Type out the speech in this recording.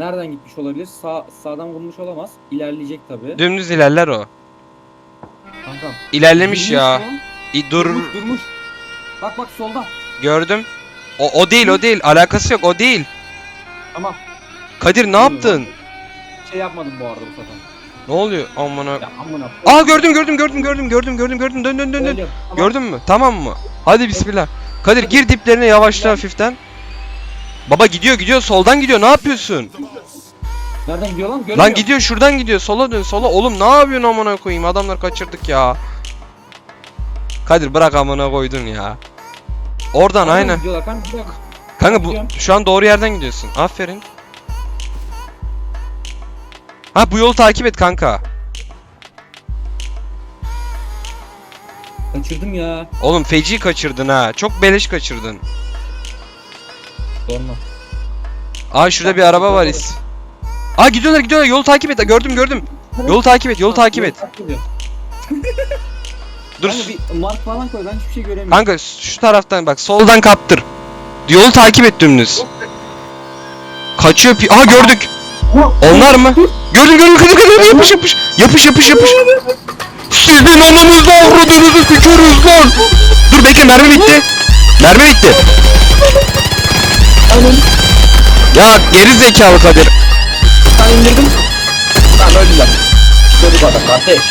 Nereden gitmiş olabilir? Sağ, sağdan vurmuş olamaz. İlerleyecek tabii. Dümdüz ilerler o. Kankam. İlerlemiş Durmuş ya. İ, dur Durmuş durmuş. Bak bak solda. gördüm. O, o değil o değil. Alakası yok o değil. Tamam. Kadir ne yaptın? Şey yapmadım bu arada bu sefer. Ne oluyor? Amına. Ya amına. Aa gördüm gördüm gördüm gördüm gördüm gördüm gördüm dön dön dön dön. Öyle, tamam. Gördün mü? Tamam mı? Hadi bismillah. Kadir gir diplerine yavaşla hafiften. Baba gidiyor gidiyor soldan gidiyor ne yapıyorsun? Nereden gidiyor lan? Görmüyor. Lan gidiyor şuradan gidiyor sola dön sola. Oğlum ne yapıyorsun amına koyayım adamlar kaçırdık ya. Kadir bırak amına koydun ya. Oradan Nereden aynen. Gidiyorlar kanka. Kanka bu Gidiyorum. şu an doğru yerden gidiyorsun. Aferin. Ha bu yolu takip et kanka. Kaçırdım ya. Oğlum feci kaçırdın ha. Çok beleş kaçırdın. Sorma. Aa şurada bir araba var is. Aa gidiyorlar gidiyorlar yolu takip et. Gördüm gördüm. Yolu takip et yolu takip et. Dur. Kanka bir mark falan koy ben hiçbir şey göremiyorum. Kanka şu taraftan bak soldan kaptır. Yolu takip et dümdüz. Kaçıyor pi... Aha gördük. Onlar mı? Gördüm gördüm Kadir Kadir yapış yapış. Yapış yapış yapış. Sizin ananızla avradınızı tükürüz lan. Dur bekle mermi bitti. Mermi bitti. Ya geri zekalı Kadir. Ben indirdim. Tamam öldüler. İşte bu kadar kardeş.